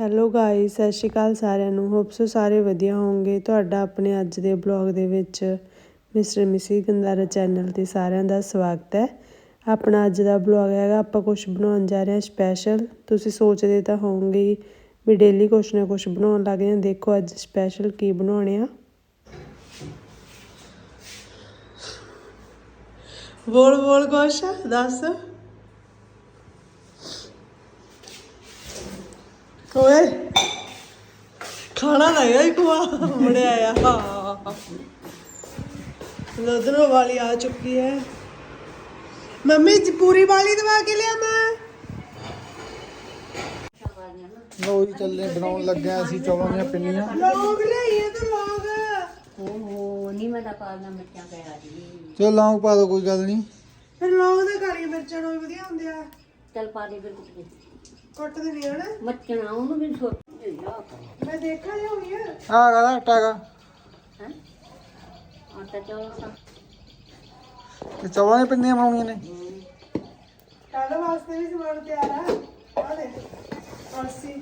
Hello guys ਸਤਿ ਸ਼੍ਰੀ ਅਕਾਲ ਸਾਰਿਆਂ ਨੂੰ। ਹੋਪ ਸੋ ਸਾਰੇ ਵਧੀਆ ਹੋਵੋਗੇ। ਤੁਹਾਡਾ ਆਪਣੇ ਅੱਜ ਦੇ ਬਲੌਗ ਦੇ ਵਿੱਚ ਮਿਸਟਰ ਮਿਸੀ ਗੰਦਾਰਾ ਚੈਨਲ ਤੇ ਸਾਰਿਆਂ ਦਾ ਸਵਾਗਤ ਹੈ। ਆਪਣਾ ਅੱਜ ਦਾ ਬਲੌਗ ਹੈਗਾ, ਆਪਾਂ ਕੁਝ ਬਣਾਉਣ ਜਾ ਰਹੇ ਹਾਂ ਸਪੈਸ਼ਲ ਤੁਸੀਂ ਸੋਚਦੇ ਤਾਂ ਹੋਵੋਗੇ ਵੀ ਡੇਲੀ ਕੁਛ ਨਾ ਕੁਛ ਬਣਾਉਣ ਲੱਗ ਜਾਂਦੇ। ਦੇਖੋ ਅੱਜ ਸਪੈਸ਼ਲ ਕੀ ਬਣਾਉਣੇ ਆ। ਬੋਲ ਬੋਲ ਕੁਛ ਦੱਸ। ਓਏ। ਖਾਣਾ ਲਾਇਆ ਇੱਕ ਵਾਰ ਮੁੜਿਆ ਆ ਹਾਂ। ਲਦਰੋ ਵਾਲੀ ਆ ਚੁੱਕੀ ਹੈ। ਮੰਮੀ ਜੀ ਪੂਰੀ ਵਾਲੀ ਦਵਾ ਕੇ ਲਿਆ ਮੈਂ। ਲੋ ਜੀ ਚੱਲੇ ਬਣਾਉਣ ਲੱਗਿਆ ਅਸੀਂ ਚੌਲਾਂ ਦੀਆਂ ਪਿੰਨੀਆਂ। ਲੋਗ ਲਈਏ ਤੇ ਲੋਗ ਓਹੋ ਨਹੀਂ ਮੈਂ ਤਾਂ ਪਾਲਣਾ ਮਿਰਚਾਂ ਪਿਆ ਜੀ ਚਲ ਲੌਂਗ ਪਾ ਦੋ ਕੋਈ ਗੱਲ ਨਹੀਂ। ਫਿਰ ਲੋਗ ਦੇ ਕਾਲੀਆਂ ਮਿਰਚਾਂ ਨੂੰ ਵੀ ਵਧੀਆ ਹੁੰਦੇ ਆ। ਚੱਲ ਪਾ ਦੇ ਫਿਰ ਕੁੱਟ ਕੇ ਕੁੱਟ ਦੇ ਨਹੀਂ ਹਣਾ ਮੱਚਣਾ ਉਹਨੂੰ ਵੀ ਛੋਟ ਜਾ ਮੈਂ ਦੇਖਾ ਲਿਆਉਣੀ ਆ। ਆ ਗਾ ਆਟਾ ਗਾ। ਹੈ? ਆਟਾ ਚੌਲ ਤਾਂ। ਤੇ ਚੌਲਾਂ ਦੀਆਂ ਪਿੰਨੀਆਂ ਬਣਾਉਣੀਆਂ ਨੇ। ਕੱਲ ਵਾਸਤੇ ਵੀ ਸਮਾਨ ਤਿਆਰ ਆ। ਆ ਦੇ ਅਲਸੀ।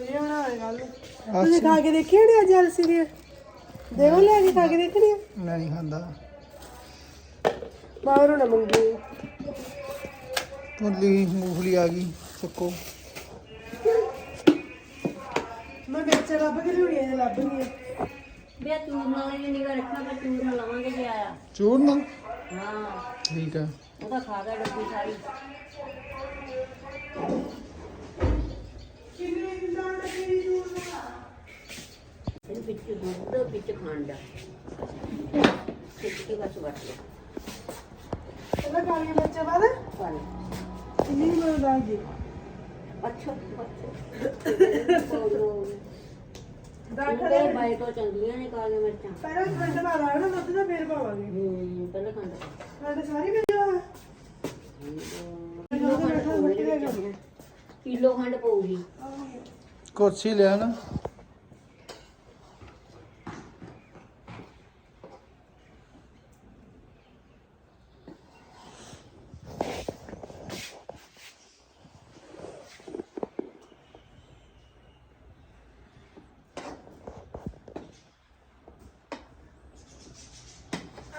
ਇਹ ਬਣਾਵੇ ਗੱਲ ਤੁਸੀਂ ਖਾ ਕੇ ਦੇਖੀ ਨਹੀਂ ਅੱਜ ਅਲਸੀ ਦੀ? ਦੇਖੋ ਲੈ ਕੇ ਖਾ ਕੇ ਦੇਖਣੀ ਆ? ਮੈਂ ਨਹੀਂ ਖਾਂਦਾ। ਬਾਹਰੋਂ ਨਾ ਮੰਗੀ ਭੁੱਲੀ ਮੂੰਗਫਲੀ ਆ ਗਈ। ਚੱਕੋ ਮੈਂ ਵਿੱਚ ਲੱਭ ਕੇ ਲਿਆਉਣੀ ਆ ਜੇ ਲੱਭ ਗਈ ਆ। ਬੇ ਤੂੰ ਨਾਲ ਇਹ ਨਿਗਾ ਰੱਖਣਾ ਪਰ ਤੂੰ ਨਾ ਲਵਾਂਗੇ ਜੇ ਆਇਆ। ਚੂਰਨ ਹਾਂ। ਠੀਕ ਆ। ਉਹਦਾ ਖਾ ਗਿਆ ਡੱਬੀ ਸਾਰੀ। ਇਹ ਵਿੱਚ ਦੁੱਧ ਵਿੱਚ ਖੰਡ। ਸਿੱਟ ਕੇ ਬਸ ਵੱਟ ਲਿਆ ਪਹਿਲਾਂ ਕਾਲੀਆਂ ਮਿਰਚਾਂ ਬਾਅਦ ਪਾਣੀ ਇੰਨੀ ਨੂੰ ਦੱਸ ਜੀ ਅੱਛਾ। ਅੱਛਾ ਦਾਖਲ ਦਾਖਲੇ ਬਾਈ ਤੋਂ ਚੰਗੀਆਂ ਨੇ ਕਾਲੀਆਂ ਮਿਰਚਾਂ। ਪਹਿਲਾਂ ਖੰਡ ਪਾ ਲਾ ਨਾ ਦੁੱਧ ਦਾ ਫੇਰ ਪਾਵਾਂਗੇ। ਹੂੰ ਪਹਿਲਾਂ ਖੰਡ ਖੰਡ ਸਾਰੀ ਮਿਲ ਜਾ ਕਿਲੋ ਖੰਡ ਪਊਗੀ। ਕਿਲੋ ਖੰਡ ਪਊਗੀ। ਕੁਰਸੀ ਲਿਆ ਨਾ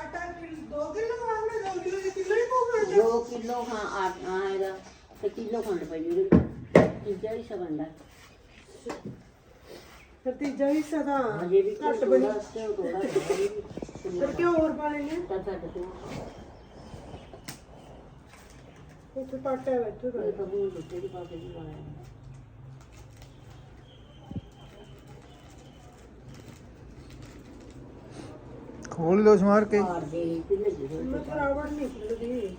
ਆਟਾ ਕਿਲੋ 2 ਕਿਲੋ ਖਾਣਾ 2 ਕਿਲੋ ਦੀ ਕਿਲੋ ਹੀ ਪਾਉਣਾ ਦੋ ਆਟਾ ਹੈਗਾ ਤੇ ਕਿਲੋ ਖੰਡ ਪਈ ਉਹਦੇ। ਤੀਜਾ ਹੀ ਸਬੰਦਾ ਫਿਰ ਤੀਜਾ ਹਿੱਸਾ ਤਾਂ ਹਜੇ ਵੀ ਘੱਟ ਬਣੀ। ਫਿਰ ਕਿਉਂ ਹੋਰ ਪਾ ਲੈਣੇ ਤਾਂ ਛੱਡ ਤੂੰ ਇੱਥੇ ਪਾਟਾ ਹੈ ਇੱਥੇ ਇਹ ਤਾਂ ਬੂਲ ਦੁੱਤੇ ਦੀ ਪਾ ਕੇ ਦੀ ਲਾਇਆ ਖੋਲ ਲੋ ਸਮਾਰ ਕੇ। ਮਾਰ ਦੇ ਕਿੰਨੇ ਜਿਹੇ ਮੈਂ ਖਰਾਬੜ ਨਹੀਂ ਖੁੱਲਦੀ।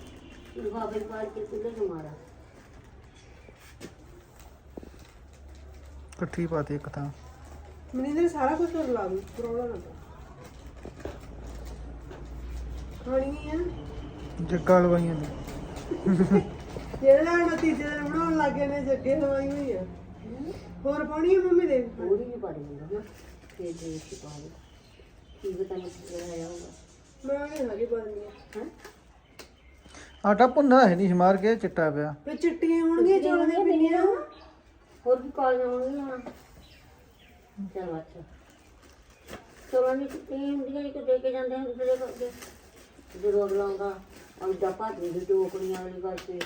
ਇਕੱਠੀ ਪਾਤੀ ਇੱਕ ਤਾਂ। ਮਨਿੰਦਰ ਸਾਰਾ ਕੁਝ ਲਾ ਦੂੰ ਪ੍ਰੋਬਲਮ ਨਾ ਪਾ। ਖਾਣੀ ਆ? ਜੱਗਾ ਲਵਾਈਆਂ ਨੇ ਜਿਹੜਾ ਹੁਣ ਤੀਜੇ ਦਿਨ ਬਣਾਉਣ ਲੱਗੇ ਨੇ ਜੱਗੇ ਹਵਾਈ ਹੋਈ ਆ। ਹੋਰ ਪਾਉਣੀ ਆ ਮੰਮੀ ਦੇ? ਥੋੜੀ ਜਿਹੀ ਪਾ ਦੇ ਨਾ। ਫੇਰ ਦੇ ਵਿੱਚ ਪਾ ਦੇ ਕੀ ਪਤਾ ਨਹੀਂ ਕਿਹੜਾ ਆਇਆ ਹੋਗਾ ਮੈਂ ਨਹੀਂ ਹਾਲੀ ਪਾਉਂਦੀ ਆ ਹਾਂ? ਆਟਾ ਭੁੰਨਾ ਹੈ ਨਹੀਂ ਸਮਾਰ ਕੇ ਚਿੱਟਾ ਪਿਆ। ਫਿਰ ਚਿੱਟੀਆਂ ਹੋਣਗੀਆਂ ਚੌਲਾਂ ਦੀਆਂ ਪਿੰਨੀਆਂ ਹੋਰ ਵੀ ਕਾਲੀਆਂ ਹੋਣਗੀਆਂ ਹੁਣ। ਚਲ ਅੱਛਾ ਚਲੋ ਨਹੀਂ ਕਿੰਨੀ ਹੁੰਦੀਆਂ ਇੱਕ ਦੇ ਕੇ ਜਾਂਦੇ ਹਨ ਦੂਸਰੇ ਕਰਕੇ। ਜਦੋਂ ਅਗਲਾ ਆਉਂਦਾ ਆਉਂਦਾ ਭਾਜੀ ਦੀ ਦੋ ਕੁੜੀਆਂ ਵਾਲੀ ਕਰਕੇ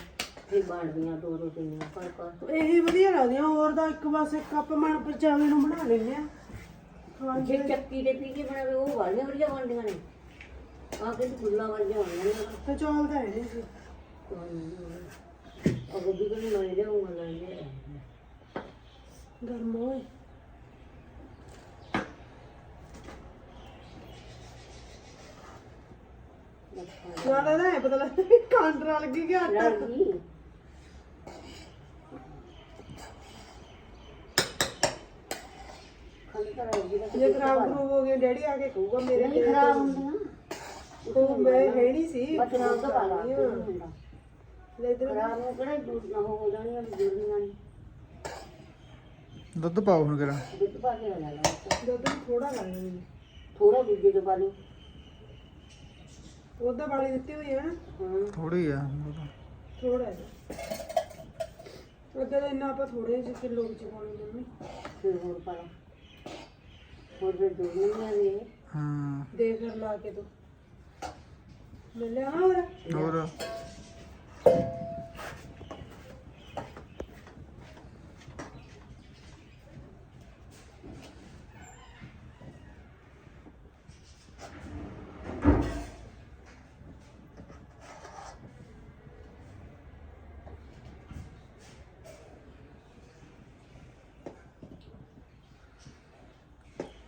ਫਿਰ ਬਣਦੀਆਂ ਦੋ ਦੋ ਤਿੰਨ ਪਰ ਕਰ ਇਹ ਵਧੀਆ ਲੱਗਦੀਆਂ ਹੋਰ ਤਾਂ ਇੱਕ ਬਸ ਇੱਕ ਕੱਪ ਮਣ ਪਰਚਾਵੇ ਨੂੰ ਬਣਾ ਲੈਂਦੇ ਆ। ਜੇ ਚੱਕੀ ਦੇ ਪੀਕੇ ਬਣਾਵੇ ਉਹ ਵਾਲੀਆਂ ਵਧੀਆ ਬਣਦੀਆਂ ਨੇ। ਕਿ ਗੁੱਲਾ ਹੋਣੀਆਂ ਨੇ। ਤੇ ਚੌਲ ਤਾਂ ਹੈ ਨਹੀਂ ਸੀ ਉਹ ਗੱਡੀ ਕੋਲ ਲੈ ਜਾਊਂਗਾ ਲੈ ਜਾ ਗਰਮ ਹੋਏ। ਜ਼ਿਆਦਾ ਤਾਂ ਹੈ ਪਤਾ ਲੱਗਦਾ ਵੀ ਕਾਂਡਰਾ ਲੱਗੀ ਕਿ ਆਟਾ। ਲੜ ਗਈ ਖਾਲੀ ਕਰ ਰਹੀ ਹੈ ਜੇ ਖਰਾਬ ਖਰੂਬ ਹੋ ਗਏ ਡੈਡੀ ਆ ਕੇ ਕਹੂਗਾ ਮੇਰੇ ਨਹੀਂ ਖਰਾਬ ਹੁੰਦੀਆਂ ਉਹ ਮੈਂ ਹੈ ਨਹੀਂ ਸੀ ਬਚਣਾ ਉਹ ਪਾ ਲਾ ਹੁੰਦਾ ਲੈ ਇਧਰ ਖਰਾਬ ਨੂੰ ਕਿਹੜਾ ਦੂਰ ਨਾ ਹੋ ਜਾਣੀਆਂ ਜੁੜਨੀਆਂ ਨਹੀਂ ਦੁੱਧ ਪਾਓ ਹੁਣ ਕਿਰਾ ਦੁੱਧ ਪਾ ਕੇ ਲੈ ਲਾ ਦੁੱਧ ਥੋੜਾ ਲੱਗਦਾ ਮੈਨੂੰ ਥੋੜਾ ਦੂਜੇ ਤੋਂ ਪਾ ਲਈ ਉਹਦਾ ਵਾਲੀ ਦਿੱਤੀ ਹੋਈ ਹੈ ਨਾ। ਹਾਂ। ਥੋੜੀ ਆ ਥੋੜਾ ਹੈ। ਤਾਂ ਇੰਨਾ ਆਪਾਂ ਥੋੜੇ ਜਿਹੇ ਕਿਲੋ ਵਿੱਚ ਪਾਉਣੇ ਮੰਮੀ ਫਿਰ ਹੋਰ ਪਾ ਲਾ ਹੋਰ ਫਿਰ ਦੋ ਨਹੀਂ ਆ ਗਏ ਹਾਂ। ਦੇ ਫਿਰ ਲਾ ਕੇ ਤੂੰ। ਮੈਂ ਲਿਆ ਹੋਰ। ਹੋਰ।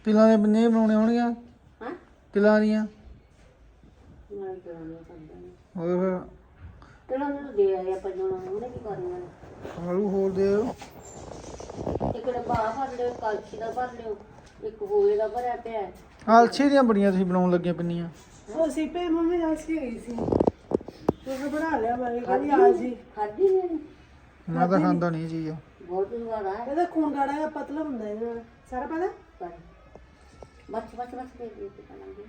ਤਿਲਾਂ ਦੇ ਬੰਨੇ ਬਣਾਉਣੇ ਹੋਣਗੀਆਂ ਹਾਂ। ਤਿਲਾਂ ਦੀਆਂ? ਮੈਂ ਤਾਂ ਨਹੀਂ ਕਰਦਾ ਹੋਰ ਫਿਰ ਚਲੋ ਉਹਨੂੰ ਦੇ ਆਏ ਆਪਾਂ ਜਣਾ ਉਹਨੇ ਕੀ ਕਰਨਾ ਨੇ। ਆਲੂ ਹੋਰ ਦੇ ਦਿਓ। ਇੱਕ ਡੱਬਾ ਆਹ ਭਰ ਲਿਓ ਕਲਛੀ ਦਾ ਭਰ ਲਿਓ ਇੱਕ ਹੋਏ ਦਾ ਭਰਿਆ ਪਿਆ ਹੈ। ਆਲਛੀ ਦੀਆਂ ਬੜੀਆਂ ਤੁਸੀਂ ਬਣਾਉਣ ਲੱਗੀਆਂ ਪਿੰਨੀਆਂ ਉਹ ਸੀ ਪੇ ਮੰਮੀ ਗਈ ਸੀ ਉਹ ਬਣਾ ਲਿਆ ਮੈਂ ਕਹਿੰਦੀ ਆ ਜੀ ਖਾਧੀ ਨਹੀਂ ਮੈਂ ਤਾਂ ਖਾਂਦਾ ਨਹੀਂ ਚੀਜ਼ ਬਹੁਤ ਸਵਾਦ ਆ ਇਹਦਾ ਖੂਨ ਗਾੜਾ ਜਿਹਾ ਪਤਲਾ ਹੁੰਦਾ ਇਹਦੇ ਨਾਲ ਸਾਰਾ ਪਤਾ ਪਰ ਬਸ ਬਸ ਬਸ ਦੇ ਦੇ ਕੇ ਕਰਾਂਗੇ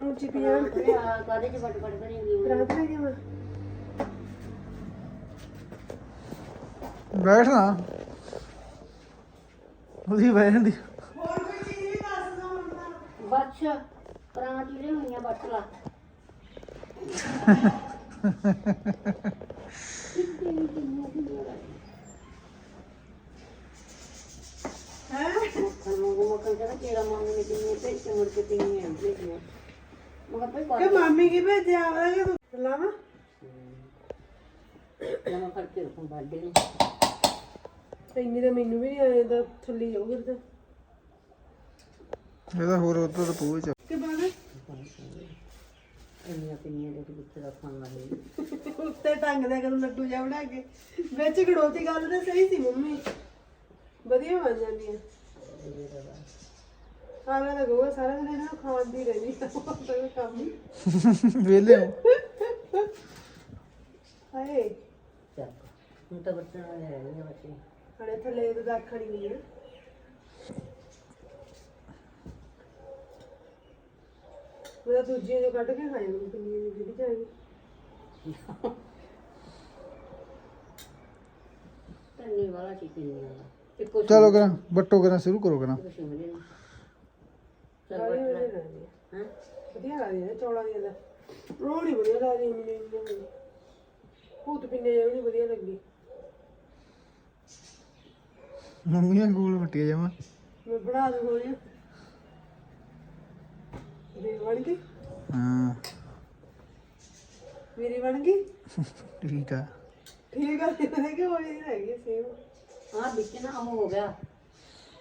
ਉੱਚੀ ਪਿਆਨ ਆ ਕਾਦੇ ਚ ਬਟ ਬਟ ਕਰੇਂਗੀ ਰਾਤ ਲੈ ਕੇ ਮੈਂ ਬੈਠ ਨਾ ਉਹਦੀ ਬੈਠ ਜਾਂਦੀ ਬੱਚ ਪਰਾਂਠੀ ਲੈ ਹੋਈਆਂ ਬੱਟ ਲਾ। ਹੈ? ਮੱਖਣ ਕਹਿੰਦਾ ਤੇਰਾ ਮੰਗ ਨੇ ਕਿੰਨੇ ਕੇ ਮੁੜ ਕੇ ਤਿੰਨੇ ਆਂ ਭੇਜੀਆਂ ਮਗਾ ਪਈ ਕਿ ਮਾਮੀ ਕੀ ਭੇਜਿਆ? ਆਵਦਾ ਕਿ ਤੂੰ ਲਾਵਾ ਮੈਂ ਫੜ ਕੇ ਰੱਖੂੰ ਬਾਡੇ ਨੇ। ਇੰਨੀ ਤਾਂ ਮੈਨੂੰ ਵੀ ਨਹੀਂ ਆਇਆ ਤਾਂ ਥੱਲੇ ਜਾਊ ਫਿਰ ਤਾਂ। ਇਹਦਾ ਹੋਰ ਉਧਰ ਤਾਂ ਪੂਰੇ ਚ ਕਿ ਬਾਅਦ ਇੰਨੀਆਂ ਪਿੰਨੀਆਂ ਦੇ ਵਿੱਚ ਰੱਖਣ ਵਾਲੇ। ਉੱਤੇ ਟੰਗ ਦਿਆ ਕਰੂ ਲੱਡੂ ਜਿਹਾ ਬਣਾ ਕੇ। ਵਿੱਚ ਗੜੋਤੀ ਗੱਲ ਤਾਂ ਸਹੀ ਸੀ ਮੰਮੀ। ਵਧੀਆ ਬਣ ਜਾਂਦੀਆਂ। ਸਾਰਾ ਦਾ ਗੋਆ ਸਾਰਾ ਦਿਨ ਇਹਨਾਂ ਨੂੰ ਖਾਂਦੀ ਰਹਿੰਦੀ ਕੋਈ ਕੰਮ ਨਹੀਂ ਵੇਲੇ ਹੋ। ਹਾਏ। ਚੱਲ ਹੁਣ ਤਾਂ ਬੱਚਾ ਹੈ ਨਹੀਂ ਬੱਚੇ। ਹੜੇ ਥੱਲੇ ਤੋਂ ਦਾਖਣੀ ਨਹੀਂ ਹੈ ਮੈਂ ਤਾਂ ਦੂਜੀਆਂ ਜੋ ਕੱਢ ਕੇ ਖਾਈ ਮੈਂ ਕਿੰਨੀ ਦੀ ਜਿਹੜੀ ਚਾਹੀਦੀ ਤੰਨੀ ਵਾਲਾ ਚੀ ਪਿੰਨੀਆਂ ਦਾ ਇੱਕੋ ਚਲੋ ਕਰਾਂ ਬੱਟੋ ਕਰਾਂ ਸ਼ੁਰੂ ਕਰੋ ਕਰਾਂ। ਸਾਰੀ ਵਧੀਆ। ਲੱਗਦੀ ਹੈ ਹਾਂ? ਵਧੀਆ ਲੱਗਦੀ ਹੈ ਚੌਲਾਂ ਦੀ ਦਾ ਉਹ ਨਹੀਂ ਵਧੀਆ ਲੱਗਦੀ ਮੈਨੂੰ ਭੂਤ ਪਿੰਨੇ ਜਿਹੀ ਨਹੀਂ ਵਧੀਆ ਲੱਗੀ ਮੰਮੀਆਂ ਗੋਲ ਵੱਟੀਆਂ ਜਾਵਾਂ ਮੈਂ ਬਣਾ ਦੂੰ ਹੋਈ ਦੇ ਬਣ ਗਈ? ਹਾਂ। ਮੇਰੀ ਬਣ ਗਈ? ਠੀਕ ਆ। ਠੀਕ ਆ ਤੇ ਕਿ ਹੋਈ ਨਹੀਂ ਹੈਗੀ ਸੇਮ। ਹਾਂ ਵਿੱਚ ਨਾ ਉਹ ਹੋ ਗਿਆ।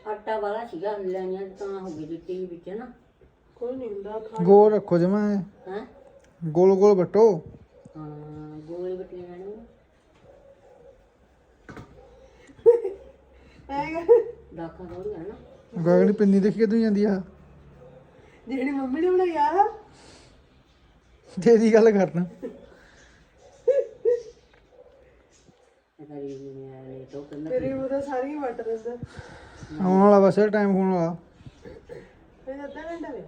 ਆਟਾ ਵਾਲਾ ਸੀਗਾ ਲੈਣੀਆਂ ਤਾਂ ਹੋ ਗਈ ਦਿੱਤੀ ਵਿੱਚ ਨਾ ਕੋਈ ਨਹੀਂ ਹੁੰਦਾ ਖਾ ਗੋਲ ਰੱਖੋ ਜਮਾ। ਹੈ? ਗੋਲ ਗੋਲ ਵੱਟੋ। ਹਾਂ ਗੋਲ ਬਟੀਆਂ ਜਾਣੀ ਆਏਗਾ ਦਾਖਾ ਥੋੜੀ ਹੈ ਨਾ ਗਾਗਣੀ ਪਿੰਨੀ ਦੇਖੀ ਕਿਦੋਂ ਜਾਂਦੀ ਆ? ਜਿਹੜੀ ਮੰਮੀ ਨੇ ਬਣਾਈ ਆ ਤੇਰੀ ਗੱਲ ਕਰਨਾ। ਕਰੀ ਨਹੀਂ ਆਇਆ। ਤਾਂ ਕਹਿੰਦਾ ਤੇਰੀ ਉਹਦਾ ਸਾਰੀ ਵਟ ਦਿੰਦਾ ਆਉਣ ਵਾਲਾ ਬਸ ਟਾਈਮ ਹੋਣ ਵਾਲਾ। ਫਿਰ ਅੱਧਾ ਘੰਟਾ ਵੇ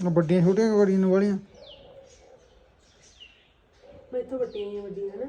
ਆਹ ਵੱਡੀਆਂ ਛੋਟੀਆਂ ਕਰੀਆਂ ਵਾਲੀਆਂ। ਮੈਥੋਂ ਵੱਟੀਆਂ ਨਹੀਂ ਵੱਡੀਆਂ ਨਾ।